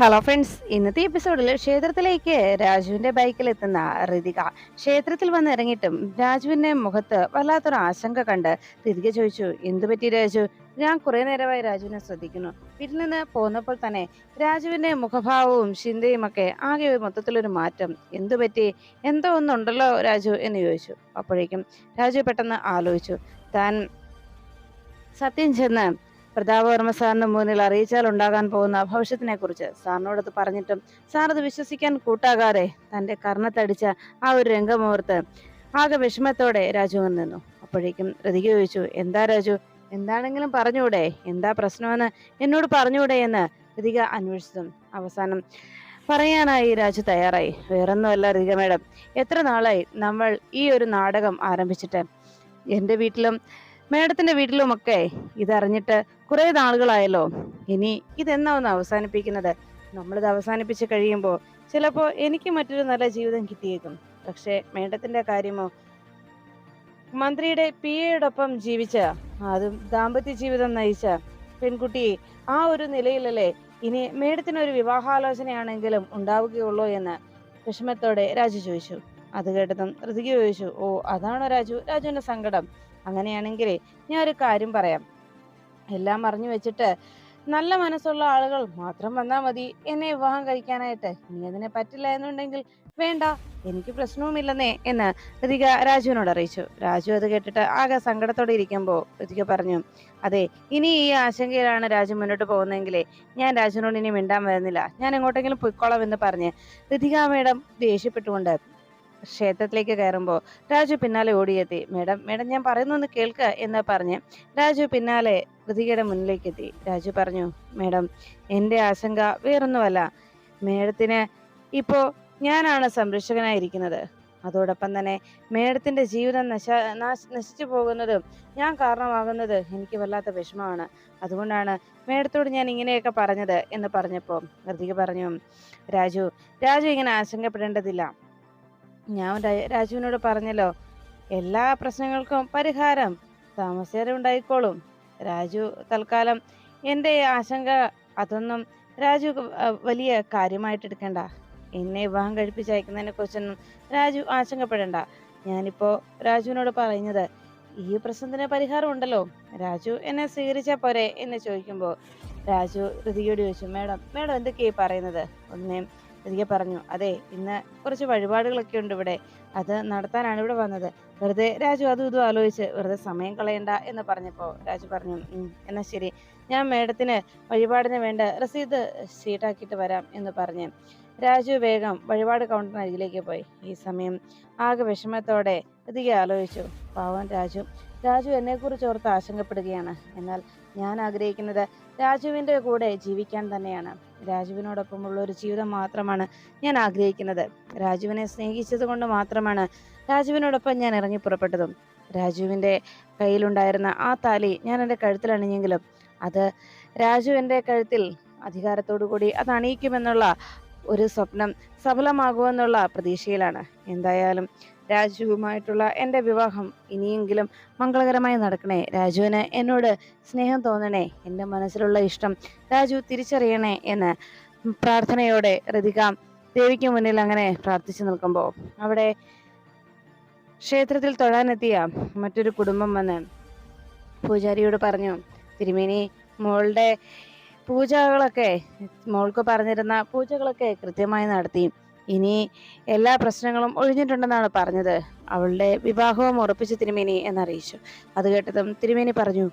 Hello friends ഇന്നത്തെ എപ്പിസോഡിൽ ക്ഷേത്രത്തിലേക്ക് രാജുവിന്റെ ബൈക്കിൽ എത്തുന്ന ഋതിക. ക്ഷേത്രത്തിൽ വന്ന് ഇറങ്ങിയിട്ടും രാജുവിന്റെ മുഖത്ത് വല്ലാത്തൊരു ആശങ്ക കണ്ട് ഋതിക ചോദിച്ചു എന്തു പറ്റി രാജു? ഞാൻ കുറേ നേരമായി രാജുവിനെ ശ്രദ്ധിക്കുന്നു. വീട്ടിൽ നിന്ന് പോന്നപ്പോൾ തന്നെ രാജുവിന്റെ മുഖഭാവവും ചിന്തയും ഒക്കെ ആകെ മൊത്തത്തിലൊരു മാറ്റം. എന്തു പറ്റി? എന്തോ ഒന്നുണ്ടല്ലോ രാജു? എന്ന് ചോദിച്ചു. അപ്പോഴേക്കും രാജു പെട്ടെന്ന് ആലോചിച്ചു. താൻ സത്യം ചെന്ന് പ്രതാപവർമ്മ സാറിന് മുന്നിൽ അറിയിച്ചാൽ ഉണ്ടാകാൻ പോകുന്ന ഭവിഷ്യത്തിനെ കുറിച്ച് സാറിനോടത് പറഞ്ഞിട്ടും സാർ അത് വിശ്വസിക്കാൻ കൂട്ടാകാതെ തന്റെ കർണത്തടിച്ച ആ ഒരു രംഗമോർത്ത് ആകെ വിഷമത്തോടെ രാജു അങ്ങ് നിന്നു. അപ്പോഴേക്കും ഋതിക ചോദിച്ചു എന്താ രാജു? എന്താണെങ്കിലും പറഞ്ഞൂടെ? എന്താ പ്രശ്നമെന്ന്? എന്നോട് പറഞ്ഞൂടെ എന്ന്? ഋതിക അന്വേഷിച്ചു. അവസാനം പറയാനായി രാജു തയ്യാറായി. വേറൊന്നുമല്ല ഋതിക മേഡം എത്ര നാളായി നമ്മൾ ഈ ഒരു നാടകം ആരംഭിച്ചിട്ട്? എന്റെ വീട്ടിലും മേഡത്തിന്റെ വീട്ടിലുമൊക്കെ ഇതറിഞ്ഞിട്ട് കുറെ നാളുകളായല്ലോ. ഇനി ഇതെന്നാ ഒന്ന് അവസാനിപ്പിക്കുന്നത്? നമ്മളിത് അവസാനിപ്പിച്ച് കഴിയുമ്പോൾ ചിലപ്പോൾ എനിക്ക് മറ്റൊരു നല്ല ജീവിതം കിട്ടിയേക്കും. പക്ഷേ മേഡത്തിന്റെ കാര്യമോ? മന്ത്രിയുടെ പി എയോടൊപ്പം ജീവിച്ച അതും ദാമ്പത്യ ജീവിതം നയിച്ച പെൺകുട്ടി ആ ഒരു നിലയിലല്ലേ ഇനി മേഡത്തിനൊരു വിവാഹാലോചനയാണെങ്കിലും ഉണ്ടാവുകയുള്ളൂ എന്ന് വിഷമത്തോടെ രാജു ചോദിച്ചു. അത് കേട്ടതും ഋതിക ചോദിച്ചു ഓ അതാണോ രാജു? രാജുവിന്റെ സങ്കടം. അങ്ങനെയാണെങ്കിലേ ഞാൻ ഒരു കാര്യം പറയാം. എല്ലാം അറിഞ്ഞു വെച്ചിട്ട് നല്ല മനസ്സുള്ള ആളുകൾ മാത്രം വന്നാൽ മതി. എന്നെ വിവാഹം കഴിക്കാനായിട്ട്. ഇനി അതിനെ പറ്റില്ല എന്നുണ്ടെങ്കിൽ വേണ്ട. എനിക്ക് പ്രശ്നവുമില്ലെന്നേ എന്ന് ഋതിക രാജുവിനോട് അറിയിച്ചു. രാജു അത് കേട്ടിട്ട് ആകെ സങ്കടത്തോടെ ഇരിക്കുമ്പോൾ ഋതിക പറഞ്ഞു അതെ ഇനി ഈ ആശങ്കയിലാണ് രാജു മുന്നോട്ട് പോകുന്നതെങ്കിലേ ഞാൻ രാജുവിനോട് ഇനി മിണ്ടാൻ വരുന്നില്ല. ഞാൻ എങ്ങോട്ടെങ്കിലും പൊയ്ക്കോളാം എന്ന് പറഞ്ഞ് ഋതിക മേഡം ദേഷ്യപ്പെട്ടുകൊണ്ട് ക്ഷേത്രത്തിലേക്ക് കയറുമ്പോൾ രാജു പിന്നാലെ ഓടിയെത്തി. മേഡം മേഡം ഞാൻ പറയുന്നൊന്ന് കേൾക്ക എന്ന് പറഞ്ഞ് രാജു പിന്നാലെ കൃതികയുടെ മുന്നിലേക്ക് എത്തി രാജു പറഞ്ഞു മേഡം എന്റെ ആശങ്ക വേറൊന്നുമല്ല. മേഡത്തിന് ഇപ്പോ ഞാനാണ് സംരക്ഷകനായിരിക്കുന്നത്. അതോടൊപ്പം തന്നെ മേഡത്തിന്റെ ജീവിതം നാശ- നശിച്ചു പോകുന്നതും ഞാൻ കാരണമാകുന്നത് എനിക്ക് വല്ലാത്ത വിഷമമാണ്. അതുകൊണ്ടാണ് മേഡത്തോട് ഞാൻ ഇങ്ങനെയൊക്കെ പറഞ്ഞത് എന്ന് പറഞ്ഞപ്പോൾ ഹൃതിക പറഞ്ഞു രാജു രാജു ഇങ്ങനെ ആശങ്കപ്പെടേണ്ടതില്ല. ഞാൻ രാജുവിനോട് പറഞ്ഞല്ലോ എല്ലാ പ്രശ്നങ്ങൾക്കും പരിഹാരം താമസേരെ ഉണ്ടായിക്കോളും രാജു തൽക്കാലം എന്റെ ആശങ്ക അതൊന്നും രാജു വലിയ കാര്യമായിട്ട് എടുക്കണ്ട. എന്നെ വിവാഹം കഴിപ്പിച്ചയക്കുന്നതിനെ കുറിച്ചൊന്നും രാജു ആശങ്കപ്പെടണ്ട. ഞാനിപ്പോ രാജുവിനോട് പറയുന്നത് ഈ പ്രശ്നത്തിന് പരിഹാരം ഉണ്ടല്ലോ. രാജു എന്നെ സ്വീകരിച്ചാ പോരെ എന്ന് ചോദിക്കുമ്പോൾ രാജു ഋതിയോട് ചോദിച്ചു മേഡം മേഡം എന്തൊക്കെയായി പറയുന്നത്? ഒന്നേ ഋതിക പറഞ്ഞു അതെ ഇന്ന് കുറച്ച് വഴിപാടുകളൊക്കെ ഉണ്ട് ഇവിടെ. അത് നടത്താനാണ് ഇവിടെ വന്നത്. വെറുതെ രാജു അതും ഇതും ആലോചിച്ച് വെറുതെ സമയം കളയണ്ട എന്ന് പറഞ്ഞപ്പോൾ രാജു പറഞ്ഞു എന്നാൽ എന്നാ ശരി. ഞാൻ മേഡത്തിന് വഴിപാടിന് വേണ്ട രസീത് ഷീട്ടാക്കിയിട്ട് വരാം എന്ന് പറഞ്ഞു രാജു വേഗം വഴിപാട് കൗണ്ടറിന് അരികിലേക്ക് പോയി. ഈ സമയം ആകെ വിഷമത്തോടെ ഋതിക ആലോചിച്ചു. പാവം രാജു രാജു എന്നെക്കുറിച്ച് ഓർത്ത് ആശങ്കപ്പെടുകയാണ്. എന്നാൽ ഞാൻ ആഗ്രഹിക്കുന്നത് രാജുവിന്റെ കൂടെ ജീവിക്കാൻ തന്നെയാണ്. രാജുവിനോടൊപ്പമുള്ള ഒരു ജീവിതം മാത്രമാണ് ഞാൻ ആഗ്രഹിക്കുന്നത്. രാജുവിനെ സ്നേഹിച്ചത് കൊണ്ട് മാത്രമാണ് രാജുവിനോടൊപ്പം ഞാൻ ഇറങ്ങി പുറപ്പെട്ടതും. രാജുവിന്റെ കയ്യിലുണ്ടായിരുന്ന ആ താലി ഞാൻ എന്റെ കഴുത്തിൽ അണിഞ്ഞെങ്കിലും അത് രാജു എന്റെ കഴുത്തിൽ അധികാരത്തോടു കൂടി അത് അണിയിക്കുമെന്നുള്ള ഒരു സ്വപ്നം സഫലമാകുമെന്നുള്ള പ്രതീക്ഷയിലാണ്. എന്തായാലും രാജുവുമായിട്ടുള്ള എന്റെ വിവാഹം ഇനിയെങ്കിലും മംഗളകരമായി നടക്കണേ. രാജുവിന് എന്നോട് സ്നേഹം തോന്നണേ. എന്റെ മനസ്സിലുള്ള ഇഷ്ടം രാജു തിരിച്ചറിയണേ എന്ന് പ്രാർത്ഥനയോടെ ഋതിക ദേവിക്ക് മുന്നിൽ അങ്ങനെ പ്രാർത്ഥിച്ചു നിൽക്കുമ്പോൾ അവിടെ ക്ഷേത്രത്തിൽ തൊഴാനെത്തിയ മറ്റൊരു കുടുംബം വന്ന് പൂജാരിയോട് പറഞ്ഞു തിരുമേനി മോളുടെ പൂജകളൊക്കെ മോൾക്ക് പറഞ്ഞിരുന്ന പൂജകളൊക്കെ കൃത്യമായി നടത്തി. ഇനി എല്ലാ പ്രശ്നങ്ങളും ഒഴിഞ്ഞിട്ടുണ്ടെന്നാണ് പറഞ്ഞത്. അവളുടെ വിവാഹവും ഉറപ്പിച്ചു തിരുമേനി എന്നറിയിച്ചു. അത് കേട്ടതും തിരുമേനി പറഞ്ഞു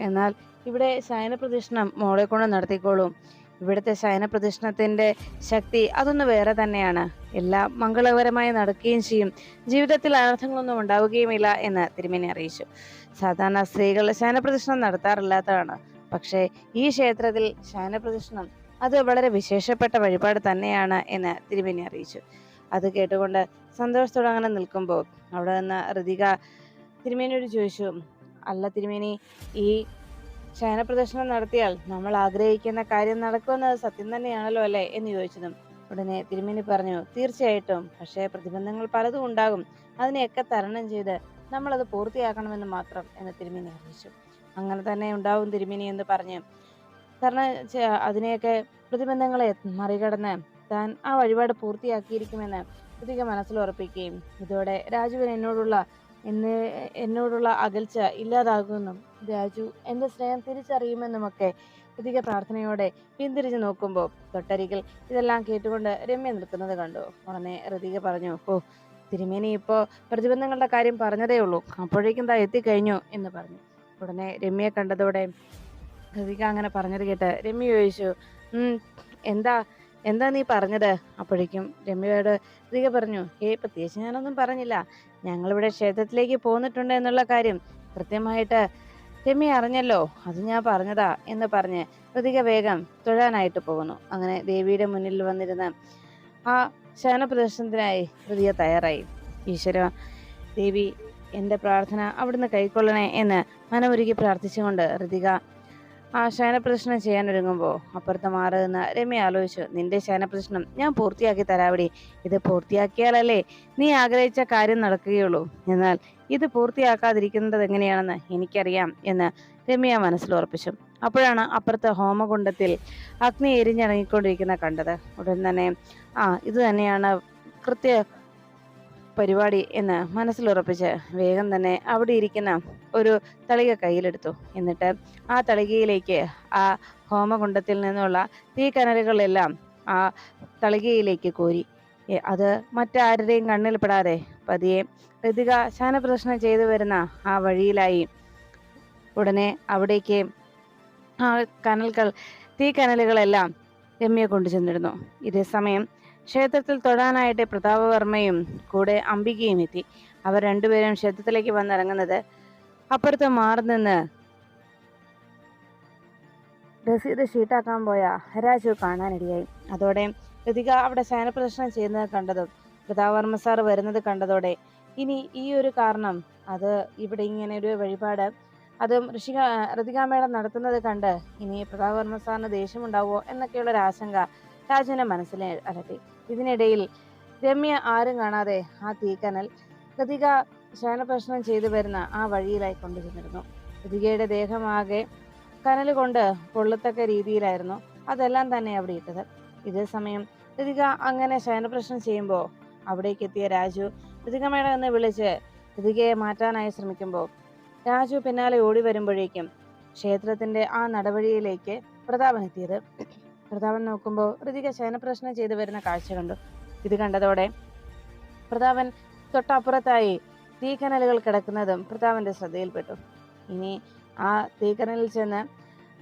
എന്നാൽ ഇവിടെ ശയന പ്രദക്ഷിണം മോളെ കൊണ്ട് നടത്തിക്കോളും. ഇവിടുത്തെ ശയന പ്രദക്ഷിണത്തിന്റെ ശക്തി അതൊന്ന് വേറെ തന്നെയാണ്. എല്ലാം മംഗളകരമായി നടക്കുകയും ചെയ്യും. ജീവിതത്തിൽ അനർത്ഥങ്ങളൊന്നും ഉണ്ടാവുകയുമില്ല എന്ന് തിരുമേനി അറിയിച്ചു. സാധാരണ സ്ത്രീകൾ ശയനപ്രദക്ഷിണം നടത്താറില്ലാത്തതാണ്. പക്ഷേ ഈ ക്ഷേത്രത്തിൽ ശയനപ്രദക്ഷിണം അത് വളരെ വിശേഷപ്പെട്ട വഴിപാട് തന്നെയാണ് എന്ന് തിരുമേനി അറിയിച്ചു. അത് കേട്ടുകൊണ്ട് സന്തോഷത്തോടെ അങ്ങനെ നിൽക്കുമ്പോൾ അവിടെ നിന്ന് ഋതിക തിരുമേനിയോട് ചോദിച്ചു അല്ല തിരുമേനി ഈ ശയനപ്രദർശനം നടത്തിയാൽ നമ്മൾ ആഗ്രഹിക്കുന്ന കാര്യം നടക്കുമെന്നത് സത്യം തന്നെയാണല്ലോ അല്ലേ? എന്ന് ചോദിച്ചതും ഉടനെ തിരുമേനി പറഞ്ഞു തീർച്ചയായിട്ടും. പക്ഷേ പ്രതിബന്ധങ്ങൾ പലതും ഉണ്ടാകും. അതിനെയൊക്കെ തരണം ചെയ്ത് നമ്മളത് പൂർത്തിയാക്കണമെന്ന് മാത്രം എന്ന് തിരുമേനി അറിയിച്ചു. അങ്ങനെ തന്നെ ഉണ്ടാവും തിരുമേനി എന്ന് പറഞ്ഞ് കാരണം അതിനെയൊക്കെ പ്രതിബന്ധങ്ങളെ മറികടന്ന് താൻ ആ വഴിപാട് പൂർത്തിയാക്കിയിരിക്കുമെന്ന് ഋതിക മനസ്സിൽ ഉറപ്പിക്കുകയും ഇതോടെ രാജുവിൻ എന്നോടുള്ള എന്നെ എന്നോടുള്ള അകൽച്ച ഇല്ലാതാകുമെന്നും രാജു എന്റെ സ്നേഹം തിരിച്ചറിയുമെന്നുമൊക്കെ ഋതിക പ്രാർത്ഥനയോടെ പിന്തിരിഞ്ഞു നോക്കുമ്പോൾ തൊട്ടരികിൽ ഇതെല്ലാം കേട്ടുകൊണ്ട് രമ്യ നിൽക്കുന്നത് കണ്ടു. ഉടനെ ഋതിക പറഞ്ഞു ഓ തിരുമേനി ഇപ്പോ പ്രതിബന്ധങ്ങളുടെ കാര്യം പറഞ്ഞതേ ഉള്ളൂ. അപ്പോഴേക്കും താ എത്തിക്കഴിഞ്ഞു എന്ന് പറഞ്ഞു. ഉടനെ രമ്യയെ കണ്ടതോടെ ഋതിക അങ്ങനെ പറഞ്ഞത് കേട്ട് രമ്യ ചോദിച്ചു എന്താ എന്താ നീ പറഞ്ഞത്? അപ്പോഴേക്കും രമ്യയോട് ഋതിക പറഞ്ഞു ഏ പ്രത്യേകിച്ച് ഞാനൊന്നും പറഞ്ഞില്ല. ഞങ്ങളിവിടെ ക്ഷേത്രത്തിലേക്ക് പോന്നിട്ടുണ്ട് എന്നുള്ള കാര്യം കൃത്യമായിട്ട് രമ്യ അറിഞ്ഞല്ലോ. അത് ഞാൻ പറഞ്ഞതാ എന്ന് പറഞ്ഞ് ഋതിക വേഗം തൊഴാനായിട്ട് പോകുന്നു. അങ്ങനെ ദേവിയുടെ മുന്നിൽ വന്നിരുന്ന ആ ശയന പ്രദർശനത്തിനായി ഋതിക തയ്യാറായി. ഈശ്വര ദേവി എന്റെ പ്രാർത്ഥന അവിടുന്ന് കൈക്കൊള്ളണേ എന്ന് മനമൊരുക്കി പ്രാർത്ഥിച്ചുകൊണ്ട് ഋതിക ശയനപ്രദർശനം ചെയ്യാനൊരുങ്ങുമ്പോൾ അപ്പുറത്ത് മാറി നിന്ന് രമ്യ ആലോചിച്ചു നിന്റെ ശയനപ്രദർശനം ഞാൻ പൂർത്തിയാക്കി തരാവിടെ. ഇത് പൂർത്തിയാക്കിയാലല്ലേ നീ ആഗ്രഹിച്ച കാര്യം നടക്കുകയുള്ളൂ. എന്നാൽ ഇത് പൂർത്തിയാക്കാതിരിക്കുന്നത് എങ്ങനെയാണെന്ന് എനിക്കറിയാം എന്ന് രമ്യ മനസ്സിൽ ഉറപ്പിച്ചു. അപ്പോഴാണ് അപ്പുറത്തെ ഹോമകുണ്ടത്തിൽ അഗ്നി എരിഞ്ഞിറങ്ങിക്കൊണ്ടിരിക്കുന്ന കണ്ടത്. ഉടൻ തന്നെ ആ ഇത് തന്നെയാണ് കൃത്യ പരിപാടി എന്ന് മനസ്സിലുറപ്പിച്ച് വേഗം തന്നെ അവിടെ ഇരിക്കുന്ന ഒരു തളിക കയ്യിലെടുത്തു. എന്നിട്ട് ആ തളികയിലേക്ക് ആ ഹോമകുണ്ടത്തിൽ നിന്നുള്ള തീക്കനലുകളെല്ലാം ആ തളികയിലേക്ക് കോരി. അത് മറ്റാരുടെയും കണ്ണിൽപ്പെടാതെ പതിയെ ഋതിക ശാനപ്രദർശനം ചെയ്തു വരുന്ന ആ വഴിയിലായി ഉടനെ അവിടേക്ക് ആ കനൽകൾ തീക്കനലുകളെല്ലാം രമ്യ കൊണ്ടുചെന്നിരുന്നു ഇതേ സമയം ക്ഷേത്രത്തിൽ തൊഴാനായിട്ട് പ്രതാപവർമ്മയും കൂടെ അംബികയും എത്തി. അവർ രണ്ടുപേരും ക്ഷേത്രത്തിലേക്ക് വന്നിറങ്ങുന്നത് അപ്പുറത്ത് മാറി നിന്ന് രസീത് ഷീട്ടാക്കാൻ പോയ രാജു കാണാനിടയായി. അതോടെ ഋതിക അവിടെ ശയനപ്രദർശനം ചെയ്യുന്നത് കണ്ടതും പ്രതാപവർമ്മ സാർ വരുന്നത് കണ്ടതോടെ ഇനി ഈ ഒരു കാരണം അത് ഇവിടെ ഇങ്ങനെ ഒരു വഴിപാട് അതും ഋഷിക ഋതികാമേളം നടത്തുന്നത് കണ്ട് ഇനി പ്രതാപവർമ്മ സാറിന് ദേഷ്യമുണ്ടാവുമോ എന്നൊക്കെയുള്ള ഒരു ആശങ്ക രാജുവിന്റെ മനസ്സിനെ അലട്ടി. ഇതിനിടയിൽ രമ്യ ആരും കാണാതെ ആ തീക്കനൽ കൃതിക ശയനപ്രശ്നം ചെയ്തു വരുന്ന ആ വഴിയിലായി കൊണ്ടിരുന്നിരുന്നു. കൃതികയുടെ ദേഹമാകെ കനൽ കൊണ്ട് പൊള്ളത്തക്ക രീതിയിലായിരുന്നു അതെല്ലാം തന്നെ അവിടെ ഇട്ടത്. ഇതേ സമയം ഋതിക അങ്ങനെ ശയനപ്രശ്നം ചെയ്യുമ്പോൾ അവിടേക്ക് എത്തിയ രാജു ഋതിക മേഡം എന്ന് വിളിച്ച് ഋതികയെ മാറ്റാനായി ശ്രമിക്കുമ്പോൾ രാജു പിന്നാലെ ഓടി വരുമ്പോഴേക്കും ക്ഷേത്രത്തിന്റെ ആ നടവഴിയിലേക്ക് പ്രതാപൻ എത്തിയത്. പ്രതാപൻ നോക്കുമ്പോൾ ഋതിക ശയനപ്രശ്നം ചെയ്തു വരുന്ന കാഴ്ച കണ്ടു ഇത് കണ്ടതോടെ പ്രതാപൻ തൊട്ടപ്പുറത്തായി തീക്കനലുകൾ കിടക്കുന്നതും പ്രതാപന്റെ ശ്രദ്ധയിൽപ്പെട്ടു. ഇനി ആ തീക്കനലിൽ ചെന്ന്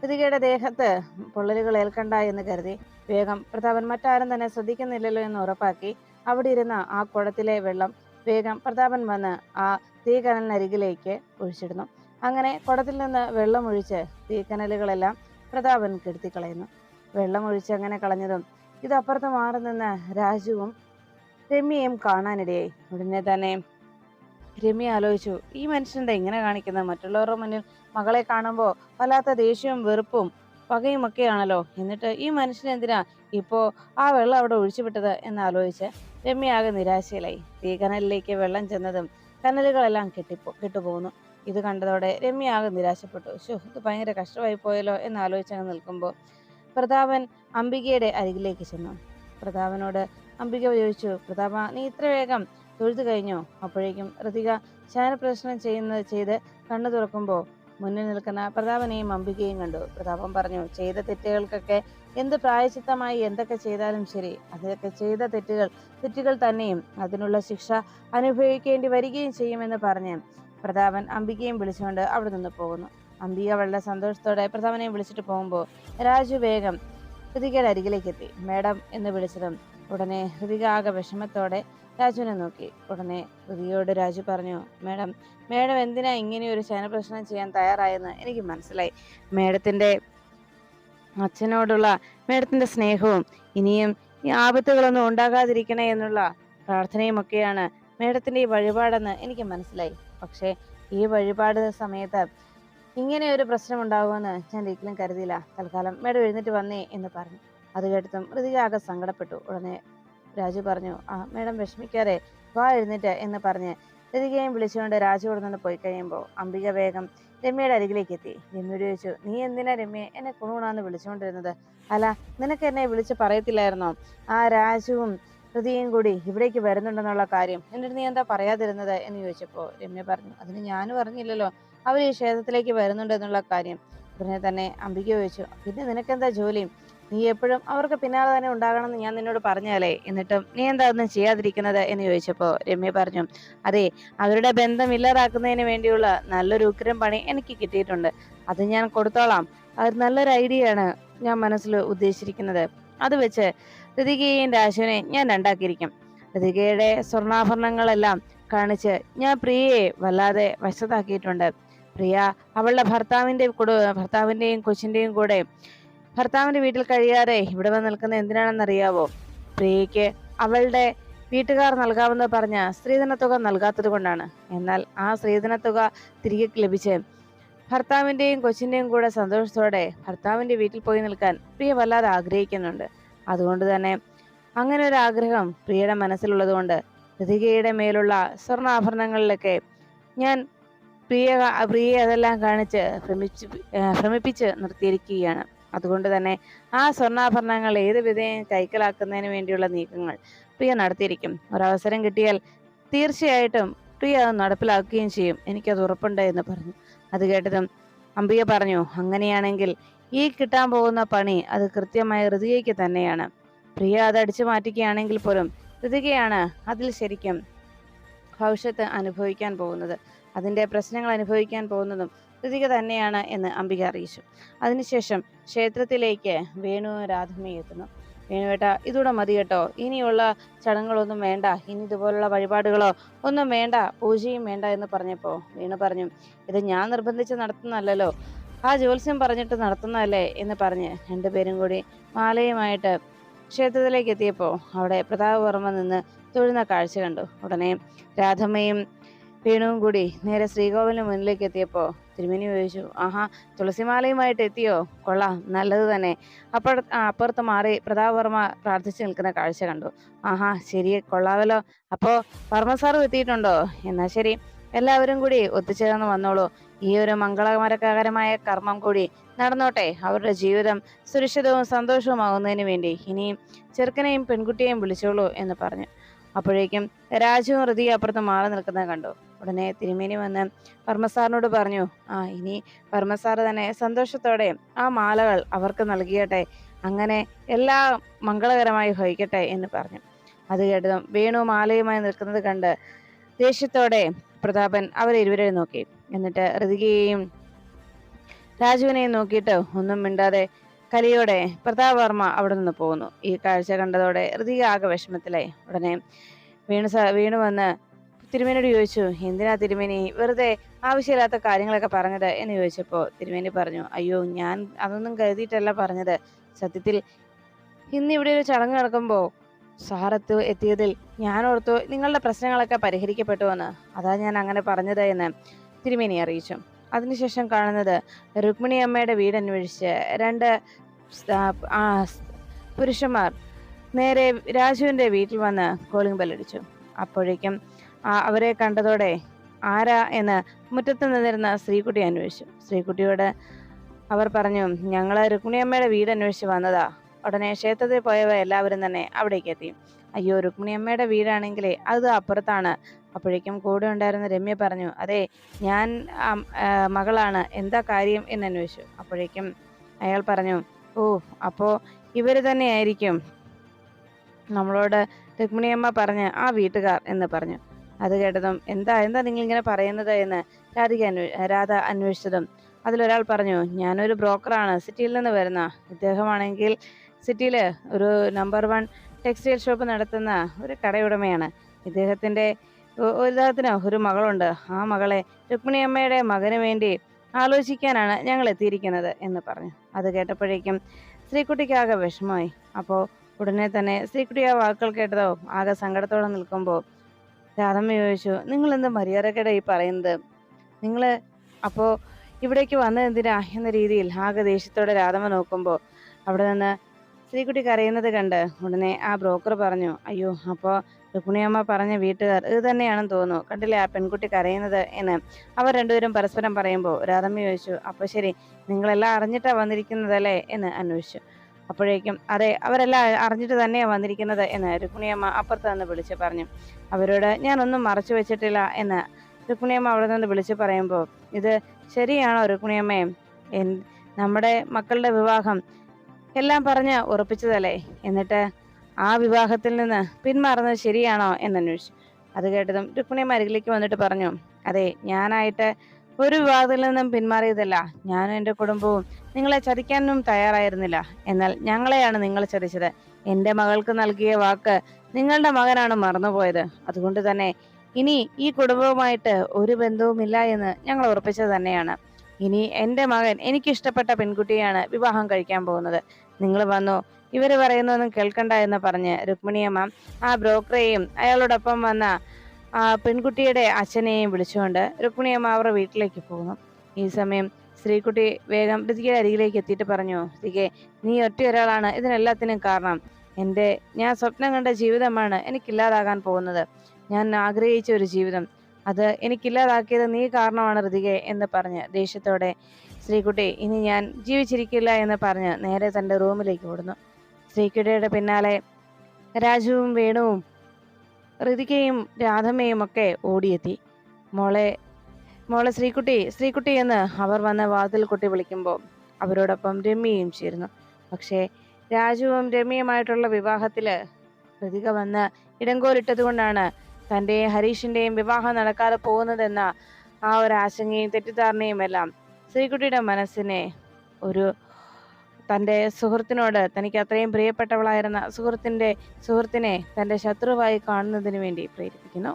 ഋതികയുടെ ദേഹത്ത് പൊള്ളലുകൾ ഏൽക്കണ്ട എന്ന് കരുതി വേഗം പ്രതാപൻ മറ്റാരും തന്നെ ശ്രദ്ധിക്കുന്നില്ലല്ലോ എന്ന് ഉറപ്പാക്കി അവിടെ ഇരുന്ന ആ കുളത്തിലെ വെള്ളം വേഗം പ്രതാപൻ വന്ന് ആ തീക്കനലിനരികിലേക്ക് ഒഴിച്ചിടുന്നു. അങ്ങനെ കുടത്തിൽ നിന്ന് വെള്ളം ഒഴിച്ച് തീക്കനലുകളെല്ലാം പ്രതാപൻ കെടുത്തിക്കളയുന്നു. വെള്ളം ഒഴിച്ച് അങ്ങനെ കളഞ്ഞതും ഇതപ്പുറത്ത് മാറി നിന്ന് രാജുവും രമ്യയും കാണാനിടയായി. ഉടനെ തന്നെ രമ്യ ആലോചിച്ചു ഈ മനുഷ്യന്റെ ഇങ്ങനെ കാണിക്കുന്നത് മറ്റുള്ളവരുടെ മുന്നിൽ മകളെ കാണുമ്പോൾ വല്ലാത്ത ദേഷ്യവും വെറുപ്പും പകയും ഒക്കെയാണല്ലോ. എന്നിട്ട് ഈ മനുഷ്യനെന്തിനാ ഇപ്പോൾ ഇപ്പോ ആ വെള്ളം അവിടെ ഒഴിച്ചുവിട്ടത് എന്ന് ആലോചിച്ച് രമ്യ ആകെ നിരാശയിലായി. തീ കനലിലേക്ക് വെള്ളം ചെന്നതും കനലുകളെല്ലാം കെട്ടിപ്പോ കെട്ടുപോകുന്നു ഇത് കണ്ടതോടെ രമ്യ ആകെ നിരാശപ്പെട്ടു. ശോ ഇത് ഭയങ്കര കഷ്ടമായി പോയല്ലോ എന്ന് ആലോചിച്ചങ്ങ് നിൽക്കുമ്പോൾ പ്രതാപൻ അംബികയുടെ അരികിലേക്ക് ചെന്നു. പ്രതാപനോട് അംബിക ചോദിച്ചു പ്രതാപ നീ ഇത്ര വേഗം തൊഴുതു കഴിഞ്ഞോ? അപ്പോഴേക്കും ഋതിക ശയനപ്രദർശനം ചെയ്യുന്നത് ചെയ്ത് കണ്ണു തുറക്കുമ്പോൾ മുന്നിൽ നിൽക്കുന്ന പ്രതാപനെയും അംബികയും കണ്ടു. പ്രതാപൻ പറഞ്ഞു ചെയ്ത തെറ്റുകൾക്കൊക്കെ എന്ത് പ്രായശിത്തമായി എന്തൊക്കെ ചെയ്താലും ശരി. അതൊക്കെ ചെയ്ത തെറ്റുകൾ തെറ്റുകൾ തന്നെയും അതിനുള്ള ശിക്ഷ അനുഭവിക്കേണ്ടി വരികയും ചെയ്യുമെന്ന് പറഞ്ഞ് പ്രതാപൻ അംബികയും വിളിച്ചുകൊണ്ട് അവിടെ നിന്ന് പോകുന്നു. അംബിക വളരെ സന്തോഷത്തോടെ പ്രതാപനെ വിളിച്ചിട്ട് പോകുമ്പോൾ രാജു വേഗം ഹൃതികയുടെ അരികിലേക്ക് എത്തി. മേഡം എന്ന് വിളിച്ചതും ഉടനെ ഹൃതിക ആകെ വിഷമത്തോടെ രാജുവിനെ നോക്കി. ഉടനെ ഹൃതികയോട് രാജു പറഞ്ഞു മേഡം മേഡം എന്തിനാ ഇങ്ങനെ ഒരു ശയനപ്രശ്നം ചെയ്യാൻ തയ്യാറായെന്ന് എനിക്ക് മനസ്സിലായി. മേഡത്തിന്റെ അച്ഛനോടുള്ള മേഡത്തിന്റെ സ്നേഹവും ഇനിയും ഈ ആപത്തുകളൊന്നും ഉണ്ടാകാതിരിക്കണേ എന്നുള്ള പ്രാർത്ഥനയും ഒക്കെയാണ് മേഡത്തിന്റെ ഈ വഴിപാടെന്ന് എനിക്ക് മനസ്സിലായി. പക്ഷേ ഈ വഴിപാട് സമയത്ത് ഇങ്ങനെ ഒരു പ്രശ്നം ഉണ്ടാകുമെന്ന് ഞാൻ ഒരിക്കലും കരുതിയില്ല. തൽക്കാലം മേഡം എഴുന്നേറ്റ് വന്നേ എന്ന് പറഞ്ഞു. അത് കേട്ടതും ഋതിക ആകെ സങ്കടപ്പെട്ടു. ഉടനെ രാജു പറഞ്ഞു ആ മേഡം വിഷമിക്കാതെ വാ എഴുന്നേറ്റ് എന്ന് പറഞ്ഞ് ഋതികയും വിളിച്ചുകൊണ്ട് രാജു ഇവിടെ നിന്ന് പോയി കഴിയുമ്പോൾ അംബിക വേഗം രമ്യയുടെ അരികിലേക്ക് എത്തി. രമ്യയോട് ചോദിച്ചു നീ എന്തിനാ രമ്യ എന്നെ കുണുകുണാന്ന് വിളിച്ചുകൊണ്ടിരുന്നത്? അല്ല നിനക്ക് എന്നെ വിളിച്ച് പറയത്തില്ലായിരുന്നോ? ആ രാജുവും ഹൃതിയും കൂടി ഇവിടേക്ക് വരുന്നുണ്ടെന്നുള്ള കാര്യം. എന്നിട്ട് നീ എന്താ പറയാതിരുന്നത്? എന്ന് ചോദിച്ചപ്പോൾ രമ്യ പറഞ്ഞു അതിന് ഞാനും അറിഞ്ഞില്ലല്ലോ. അവർ ഈ ക്ഷേത്രത്തിലേക്ക് വരുന്നുണ്ട് എന്നുള്ള കാര്യം. ഉടനെ തന്നെ അംബിക ചോദിച്ചു പിന്നെ നിനക്കെന്താ ജോലി? നീ എപ്പോഴും അവർക്ക് പിന്നാലെ തന്നെ ഉണ്ടാകണമെന്ന് ഞാൻ നിന്നോട് പറഞ്ഞാലേ എന്നിട്ടും നീ എന്താ ഒന്നും ചെയ്യാതിരിക്കുന്നത്? എന്ന് ചോദിച്ചപ്പോൾ രമ്യ പറഞ്ഞു അതെ അവരുടെ ബന്ധം ഇല്ലാതാക്കുന്നതിന് വേണ്ടിയുള്ള നല്ലൊരു ഉഗ്രം പണി എനിക്ക് കിട്ടിയിട്ടുണ്ട്. അത് ഞാൻ കൊടുത്തോളാം. അത് നല്ലൊരു ഐഡിയ ആണ് ഞാൻ മനസ്സിൽ ഉദ്ദേശിച്ചിരിക്കുന്നത്. അത് വെച്ച് ഋതികയെയും രാശുവിനെ ഞാൻ രണ്ടാക്കിയിരിക്കും. ഋതികയുടെ സ്വർണാഭരണങ്ങളെല്ലാം കാണിച്ച് ഞാൻ പ്രിയയെ വല്ലാതെ വശത്താക്കിയിട്ടുണ്ട്. പ്രിയ അവളുടെ ഭർത്താവിന്റെ കുടു ഭർത്താവിന്റെയും കൊച്ചിന്റെയും കൂടെ. ഭർത്താവിന്റെ വീട്ടിൽ കഴിയാതെ ഇവിടെ വന്ന് നിൽക്കുന്ന എന്തിനാണെന്നറിയാവോ? പ്രിയയ്ക്ക് അവളുടെ വീട്ടുകാർ നൽകാമെന്ന് പറഞ്ഞ സ്ത്രീധന തുക നൽകാത്തത് കൊണ്ടാണ്. എന്നാൽ ആ സ്ത്രീധന തുക തിരികെ ലഭിച്ച് ഭർത്താവിന്റെയും കൊച്ചിന്റെയും കൂടെ സന്തോഷത്തോടെ ഭർത്താവിന്റെ വീട്ടിൽ പോയി നിൽക്കാൻ പ്രിയ വല്ലാതെ ആഗ്രഹിക്കുന്നുണ്ട്. അതുകൊണ്ട് തന്നെ അങ്ങനെ ഒരു ആഗ്രഹം പ്രിയയുടെ മനസ്സിലുള്ളതുകൊണ്ട് ഋതികയുടെ മേലുള്ള സ്വർണാഭരണങ്ങളിലൊക്കെ ഞാൻ പ്രിയ പ്രിയ അതെല്ലാം കാണിച്ച് ഭ്രമിച്ച് ഭ്രമിപ്പിച്ച് നിർത്തിയിരിക്കുകയാണ്. അതുകൊണ്ട് തന്നെ ആ സ്വർണാഭരണങ്ങൾ ഏത് വിധേയം കൈക്കലാക്കുന്നതിന് വേണ്ടിയുള്ള നീക്കങ്ങൾ പ്രിയ നടത്തിയിരിക്കും. ഒരവസരം കിട്ടിയാൽ തീർച്ചയായിട്ടും പ്രിയ അത് നടപ്പിലാക്കുകയും ചെയ്യും. എനിക്കത് ഉറപ്പുണ്ട് എന്ന് പറഞ്ഞു. അത് കേട്ടതും അംബിക പറഞ്ഞു അങ്ങനെയാണെങ്കിൽ ഈ കിട്ടാൻ പോകുന്ന പണി അത് കൃത്യമായ ഋതികയ്ക്ക് തന്നെയാണ്. പ്രിയ അത് അടിച്ചു മാറ്റുകയാണെങ്കിൽ പോലും ഋതികയാണ് അതിൽ ശരിക്കും ഭവിഷ്യത്ത് അനുഭവിക്കാൻ പോകുന്നത്. അതിന്റെ പ്രശ്നങ്ങൾ അനുഭവിക്കാൻ പോകുന്നതും സ്ഥിതിക തന്നെയാണ് എന്ന് അംബിക അറിയിച്ചു. അതിനുശേഷം ക്ഷേത്രത്തിലേക്ക് വേണു രാധമ്മയെ എത്തുന്നു. വേണുവേട്ട ഇതൂടെ മതി കേട്ടോ. ഇനിയുള്ള ചടങ്ങുകളൊന്നും വേണ്ട. ഇനി ഇതുപോലുള്ള വഴിപാടുകളോ ഒന്നും വേണ്ട. പൂജയും വേണ്ട എന്ന് പറഞ്ഞപ്പോൾ വീണു പറഞ്ഞു ഇത് ഞാൻ നിർബന്ധിച്ച് നടത്തുന്നല്ലോ ആ ജ്യോത്സ്യം പറഞ്ഞിട്ട് നടത്തുന്നതല്ലേ? എന്ന് പറഞ്ഞ് രണ്ടുപേരും കൂടി മാലയുമായിട്ട് ക്ഷേത്രത്തിലേക്ക് എത്തിയപ്പോൾ അവിടെ പ്രതാപവർമ്മ നിന്ന് തൊഴുന്ന കാഴ്ച കണ്ടു. ഉടനെ രാധമ്മയും വേണുവും കൂടി. നേരെ ശ്രീകോവിലിന് മുന്നിലേക്ക് എത്തിയപ്പോൾ തിരുമേനി ചോദിച്ചു ആഹാ തുളസിമാലയുമായിട്ട് എത്തിയോ? കൊള്ളാം നല്ലത് തന്നെ. അപ്പുറ അപ്പുറത്ത് മാറി പ്രതാപവർമ്മ പ്രാർത്ഥിച്ചു നിൽക്കുന്ന കാഴ്ച കണ്ടു. ആഹാ ശരി കൊള്ളാവല്ലോ. അപ്പോ വർമ്മ സാറും എത്തിയിട്ടുണ്ടോ? എന്നാ ശരി. എല്ലാവരും കൂടി ഒത്തുചേർന്ന് വന്നോളൂ. ഈ ഒരു മംഗളകരമായ കർമ്മം കൂടി നടന്നോട്ടെ. അവരുടെ ജീവിതം സുരക്ഷിതവും സന്തോഷവുമാകുന്നതിന് വേണ്ടി. ഇനിയും ചെറുക്കനെയും പെൺകുട്ടിയെയും വിളിച്ചോളൂ എന്ന് പറഞ്ഞു. അപ്പോഴേക്കും രാജുവും ഋതിയും അപ്പുറത്ത് മാറി നിൽക്കുന്നത് കണ്ടു. ഉടനെ തിരുമേനി വന്ന് പർമ്മസാറിനോട് പറഞ്ഞു ആ ഇനി പർമ്മസാർ തന്നെ സന്തോഷത്തോടെ ആ മാലകൾ അവർക്ക് നൽകിയട്ടെ അങ്ങനെ എല്ലാം മംഗളകരമായി ഭവിക്കട്ടെ എന്ന് പറഞ്ഞു. അത് കേട്ടതും വേണു മാലയുമായി നിൽക്കുന്നത് കണ്ട് ദേഷ്യത്തോടെ പ്രതാപൻ അവരെ ഇരുവരെയും നോക്കി. എന്നിട്ട് ഋതികയെയും രാജുവിനെയും നോക്കിയിട്ട് ഒന്നും മിണ്ടാതെ കലിയോടെ പ്രതാപവർമ്മ അവിടെ നിന്ന് പോകുന്നു. ഈ കാഴ്ച കണ്ടതോടെ ഋതിക ആകെ വിഷമത്തിലായി. ഉടനെ വീണു വീണു വന്ന് തിരുമേനിയോട് ചോദിച്ചു എന്തിനാ തിരുമേനി? വെറുതെ ആവശ്യമില്ലാത്ത കാര്യങ്ങളൊക്കെ പറഞ്ഞത്? എന്ന് ചോദിച്ചപ്പോൾ തിരുമേനി പറഞ്ഞു അയ്യോ ഞാൻ അതൊന്നും കരുതിയിട്ടല്ല പറഞ്ഞത്. സത്യത്തിൽ ഇന്ന് ഇവിടെ ഒരു ചടങ്ങ് നടക്കുമ്പോൾ സാറത്ത് എത്തിയതിൽ ഞാൻ ഓർത്തു നിങ്ങളുടെ പ്രശ്നങ്ങളൊക്കെ പരിഹരിക്കപ്പെട്ടു എന്ന്. അതാ ഞാൻ അങ്ങനെ പറഞ്ഞത് എന്ന് തിരുമേനി അറിയിച്ചു. അതിനുശേഷം കാണുന്നത് രുക്മിണി അമ്മയുടെ വീട് അന്വേഷിച്ച് രണ്ട് പുരുഷന്മാർ നേരെ രാജുവിന്റെ വീട്ടിൽ വന്ന് കോളിംഗ് ബെല്ലടിച്ചു. അപ്പോഴേക്കും അവരെ കണ്ടതോടെ ആരാ എന്ന് മുറ്റത്ത് നിന്നിരുന്ന ശ്രീകുട്ടി അന്വേഷിച്ചു. ശ്രീകുട്ടിയോട് അവർ പറഞ്ഞു ഞങ്ങൾ രുക്മിണിയമ്മയുടെ വീട് അന്വേഷിച്ച് വന്നതാ. ഉടനെ ക്ഷേത്രത്തിൽ പോയവ എല്ലാവരും തന്നെ അവിടേക്ക് എത്തി. അയ്യോ രുക്മിണിയമ്മയുടെ വീടാണെങ്കിലേ അത് അപ്പുറത്താണ്. അപ്പോഴേക്കും കൂടെ ഉണ്ടായിരുന്ന രമ്യ പറഞ്ഞു അതെ ഞാൻ മകളാണ്. എന്താ കാര്യം? എന്ന് അന്വേഷിച്ചു. അപ്പോഴേക്കും അയാൾ പറഞ്ഞു ഓ അപ്പോ ഇവർ തന്നെയായിരിക്കും. നമ്മളോട് രുക്മിണിയമ്മ പറഞ്ഞ് ആ വീട്ടുകാർ എന്ന് പറഞ്ഞു. അത് കേട്ടതും എന്താ എന്താ നിങ്ങൾ ഇങ്ങനെ പറയുന്നത് എന്ന് രാധിക അന്വേ രാധ അന്വേഷിച്ചതും. അതിലൊരാൾ പറഞ്ഞു ഞാനൊരു ബ്രോക്കറാണ് സിറ്റിയിൽ നിന്ന് വരുന്ന. ഇദ്ദേഹമാണെങ്കിൽ സിറ്റിയിൽ ഒരു നമ്പർ വൺ ടെക്സ്റ്റൈൽ ഷോപ്പ് നടത്തുന്ന ഒരു കടയുടമയാണ്. ഇദ്ദേഹത്തിന്റെ ഒരു ഇദ്ദേഹത്തിന് ഒരു മകളുണ്ട്. ആ മകളെ രുക്മിണിയമ്മയുടെ മകന് വേണ്ടി ആലോചിക്കാനാണ് ഞങ്ങൾ എത്തിയിരിക്കുന്നത് എന്ന് പറഞ്ഞു. അത് കേട്ടപ്പോഴേക്കും സ്ത്രീക്കുട്ടിക്കാകെ വിഷമമായി. അപ്പോൾ ഉടനെ തന്നെ ശ്രീകുട്ടി ആ വാക്കുകൾ കേട്ടതോ ആകെ സങ്കടത്തോടെ നിൽക്കുമ്പോൾ രാധമ്മ ചോദിച്ചു നിങ്ങൾ എന്ത് മര്യാദക്കട ഈ പറയുന്നത്? നിങ്ങൾ അപ്പോൾ ഇവിടേക്ക് വന്നത് എന്തിനാ? എന്ന രീതിയിൽ ആകെ ദേഷ്യത്തോടെ രാധമ്മ നോക്കുമ്പോൾ അവിടെ നിന്ന് ശ്രീകുട്ടി കരയുന്നത് കണ്ട് ഉടനെ ആ ബ്രോക്കർ പറഞ്ഞു അയ്യോ അപ്പോൾ രുക്മിണിയമ്മ പറഞ്ഞ വീട്ടുകാർ ഇത് തന്നെയാണെന്ന് തോന്നുന്നു. കണ്ടില്ലേ ആ പെൺകുട്ടി കരയുന്നത് എന്ന്? അവർ രണ്ടുപേരും പരസ്പരം പറയുമ്പോൾ രാധമ്മ ചോദിച്ചു അപ്പോൾ ശരി നിങ്ങളെല്ലാം അറിഞ്ഞിട്ടാണ് വന്നിരിക്കുന്നതല്ലേ? എന്ന് അന്വേഷിച്ചു. അപ്പോഴേക്കും അതെ അവരെല്ലാം അറിഞ്ഞിട്ട് തന്നെയാണ് വന്നിരിക്കുന്നത് എന്ന് രുക്മിണിയമ്മ അപ്പുറത്ത് നിന്ന് വിളിച്ച് പറഞ്ഞു. അവരോട് ഞാനൊന്നും മറച്ചു വെച്ചിട്ടില്ല എന്ന് രുക്മിണിയമ്മ അവിടെ നിന്ന് വിളിച്ച് പറയുമ്പോൾ ഇത് ശരിയാണോ രുക്മിണിയമ്മേ എൻ നമ്മുടെ മക്കളുടെ വിവാഹം എല്ലാം പറഞ്ഞ് ഉറപ്പിച്ചതല്ലേ? എന്നിട്ട് ആ വിവാഹത്തിൽ നിന്ന് പിന്മാറുന്നത് ശരിയാണോ എന്ന് എന്നന്വേഷിച്ചു അത് കേട്ടതും രുക്മിണിയമ്മ അരികിലേക്ക് വന്നിട്ട് പറഞ്ഞു അതെ ഞാനായിട്ട് ഒരു വിവാദത്തിൽ നിന്നും പിന്മാറിയതല്ല. ഞാനും എന്റെ കുടുംബവും നിങ്ങളെ ചതിക്കാനും തയ്യാറായിരുന്നില്ല. എന്നാൽ ഞങ്ങളെയാണ് നിങ്ങൾ ചതിച്ചത്. എന്റെ മകൾക്ക് നൽകിയ വാക്ക് നിങ്ങളുടെ മകനാണ് മറന്നുപോയത്. അതുകൊണ്ട് തന്നെ ഇനി ഈ കുടുംബവുമായിട്ട് ഒരു ബന്ധവുമില്ല എന്ന് ഞങ്ങൾ ഉറപ്പിച്ചത് തന്നെയാണ്. ഇനി എന്റെ മകൻ എനിക്കിഷ്ടപ്പെട്ട പെൺകുട്ടിയാണ് വിവാഹം കഴിക്കാൻ പോകുന്നത്. നിങ്ങൾ വന്നു ഇവർ പറയുന്നൊന്നും കേൾക്കണ്ട എന്ന് പറഞ്ഞ് രുക്മിണിയമ്മ ആ ബ്രോക്കറെയും അയാളോടൊപ്പം വന്ന പെൺകുട്ടിയുടെ അച്ഛനെയും വിളിച്ചുകൊണ്ട് രുക്മിണിയമ്മ അവരുടെ വീട്ടിലേക്ക് പോകുന്നു. ഈ സമയം ശ്രീകുട്ടി വേഗം ഋതികയുടെ അരികിലേക്ക് എത്തിയിട്ട് പറഞ്ഞു ഋതികെ നീ ഒറ്റ ഒരാളാണ്. ഇതിനെല്ലാത്തിനും കാരണം എന്റെ ഞാൻ സ്വപ്നം കണ്ട ജീവിതമാണ് എനിക്കില്ലാതാകാൻ പോകുന്നത്. ഞാൻ ആഗ്രഹിച്ച ഒരു ജീവിതം. അത് എനിക്കില്ലാതാക്കിയത് നീ കാരണമാണ് ഋതികെ എന്ന് പറഞ്ഞ് ദേഷ്യത്തോടെ ശ്രീകുട്ടി ഇനി ഞാൻ ജീവിച്ചിരിക്കില്ല എന്ന് പറഞ്ഞ് നേരെ തന്റെ റൂമിലേക്ക് ഓടുന്നു. ശ്രീകുട്ടിയുടെ പിന്നാലെ രാജുവും വേണുവും ഋതികയും രാധമ്മയും ഒക്കെ ഓടിയെത്തി. മോളെ മോളെ ശ്രീകുട്ടി ശ്രീകുട്ടി എന്ന് അവർ വന്ന വാതിൽ കുട്ടി വിളിക്കുമ്പോൾ അവരോടൊപ്പം രമ്യയും ചേരുന്നു. പക്ഷേ രാജുവും രമ്യയുമായിട്ടുള്ള വിവാഹത്തിൽ ഋതിക വന്ന് ഇടങ്കോലിട്ടത് കൊണ്ടാണ് തന്റെ ഹരീഷിന്റെയും വിവാഹം നടക്കാതെ പോകുന്നതെന്ന ആ ഒരു ആശങ്കയും തെറ്റിദ്ധാരണയും എല്ലാം ശ്രീകുട്ടിയുടെ മനസ്സിനെ ഒരു തന്റെ സുഹൃത്തിനോട് തനിക്ക് അത്രയും പ്രിയപ്പെട്ടവളായിരുന്ന സുഹൃത്തിന്റെ സുഹൃത്തിനെ തന്റെ ശത്രുവായി കാണുന്നതിന് വേണ്ടി പ്രേരിപ്പിക്കുന്നു.